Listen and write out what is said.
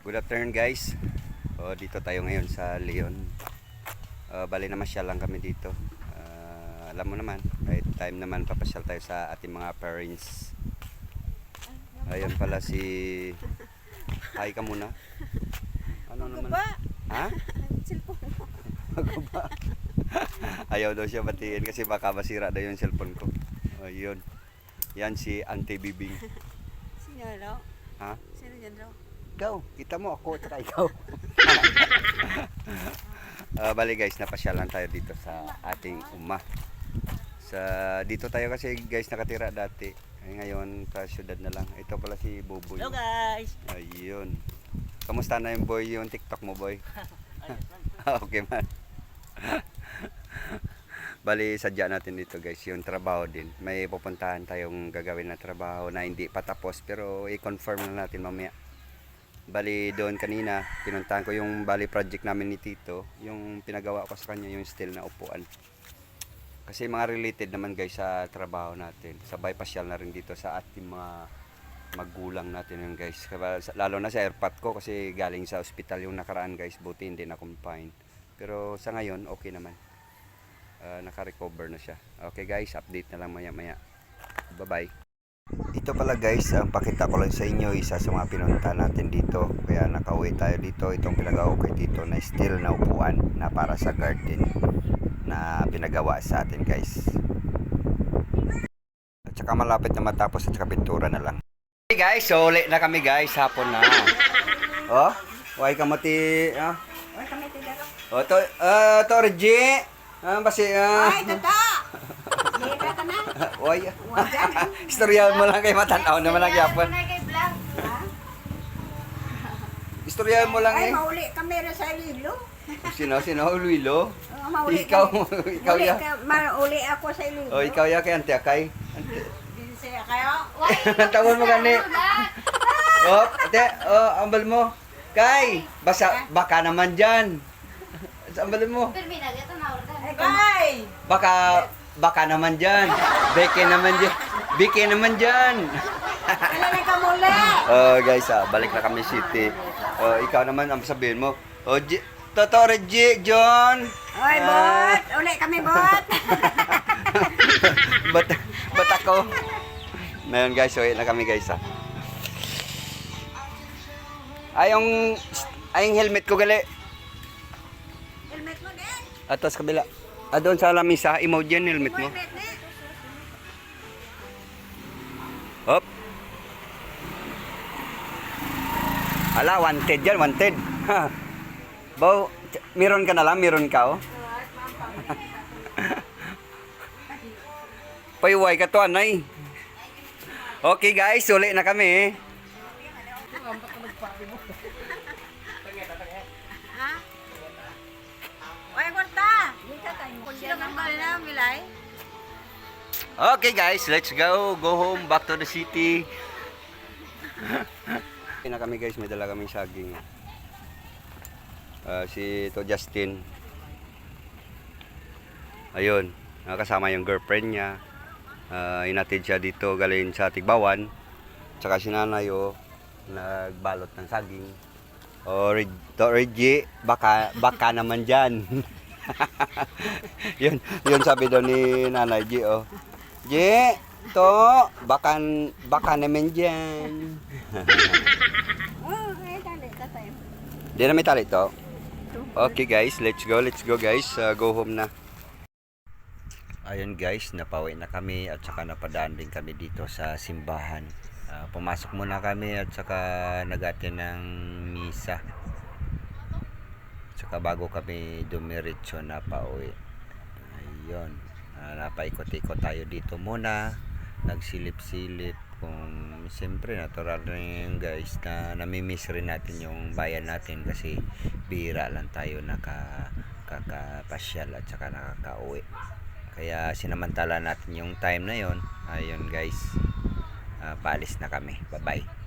Good afternoon guys. O, dito tayo ngayon sa Leon. Uh, bali na masyal lang kami dito. Ah, alam mo naman, right time naman papasyal tayo sa ating mga parents. Ayun pala si... Hi ka muna. Ano naman? Ha? Cellphone mo. Maguba. Ayaw daw siya batiin kasi baka masira daw yung cellphone ko. Ayun. Yan si Auntie Bibing. Sino raw? Ha? Sino dyan raw? Ikaw, kita mo ako, tsaka ikaw. Ah, bali guys, napasyalan tayo dito sa ating uma. Sa dito tayo kasi guys nakatira dati. Ay ngayon sa syudad na lang. Ito pala si Buboy. Hello guys! Ayun. Kamusta na yung boy yung TikTok mo boy? okay man. Bali, sadya natin dito guys, yung trabaho din. May pupuntahan tayong gagawin na trabaho na hindi pa tapos pero i-confirm na natin mamaya. Bali, doon kanina, pinuntahan ko yung bali project namin ni Tito, yung pinagawa ko sa kanya, yung steel na upuan. Kasi mga related naman guys sa trabaho natin. Sabay pasyal na rin dito sa ating mga magulang natin yun guys. Sa- Lalo na sa airpot ko kasi galing sa ospital yung nakaraan guys. Buti hindi na confine. Pero sa ngayon, okay naman. Ah, naka-recover na siya. Okay guys, update na lang maya maya. Bye bye. Ito pala guys, ang pakita ko lang sa inyo, isa sa mga pinunta natin dito. Kaya nakauwi tayo dito, itong pinagawa ko dito na steel na upuan na para sa garden na pinagawa sa atin guys. At saka malapit na matapos at saka pintura na lang. Hey guys, so ulit na kami guys, hapon na. oh, why ka mati, ah. Kami tiga raw. Oh, to, ah, to, Reggie. Ah, basi, ah. Ay, tata! Wajan. istorya mo lang kay matanaw naman ang yapon. Ay? Istorya mo lang Ay, eh. mauli kami rin sa ililo. Sino, sino, Luilo? Oh, mauli Ikaw, kami. ikaw Mauli ya. ka- Mauli ako sa ililo. Oh, ikaw ya kay Ante Akay. Din siya kayo. Tawon mo gani. Oh, ate, oh, ambal mo. Kay, basa, baka naman dyan. Ambal mo. Ay, kay! Baka, baka naman dyan. Beke naman dyan. Beke naman dyan. Na ka muli? Oh, guys, ah, balik na kami city. Oh, ikaw naman ang sabihin mo. Oh, G, Totoo, Reggie, John. Oy, bot! Uli kami, bot! bat, bat ako. Ngayon guys, so na kami guys ha. Ayong, ayong helmet ko gali. Helmet mo din. Atas kabila. Ah, doon sa lamisa, emoji yan helmet mo. Helmet din. Ala, wanted yan, wanted. T- meron ka na lang, meron ka oh. Payuway ka to, anay. Okay guys, uli na kami. Milay? Okay guys, let's go. Go home, back to the city. na kami guys, may dala kaming saging. Ah, si to Justin. Ayun, nakasama yung girlfriend niya. Ah, inatid siya dito galing sa Tigbawan. Tsaka si nanay oh, nagbalot ng saging. O, Reg- to Reggie, baka, baka naman dyan. yun, yun sabi daw ni nanay G, oh. G, to, baka, baka naman dyan. Di na may tali to. Okay guys, let's go, let's go guys. Uh, go home na. Ayun guys, napawi na kami at saka napadaan din kami dito sa simbahan. Ah, pumasok muna kami at saka nag-attend ng misa. At saka bago kami dumiretso na pauwi. Ayun. Ah, napaikot-ikot tayo dito muna. Nagsilip-silip kung siyempre natural rin guys na namimiss rin natin yung bayan natin kasi bihira lang tayo naka kakapasyal at saka nakakauwi. Kaya sinamantala natin yung time na yon. Ayun guys. Ah, paalis na kami. Bye-bye.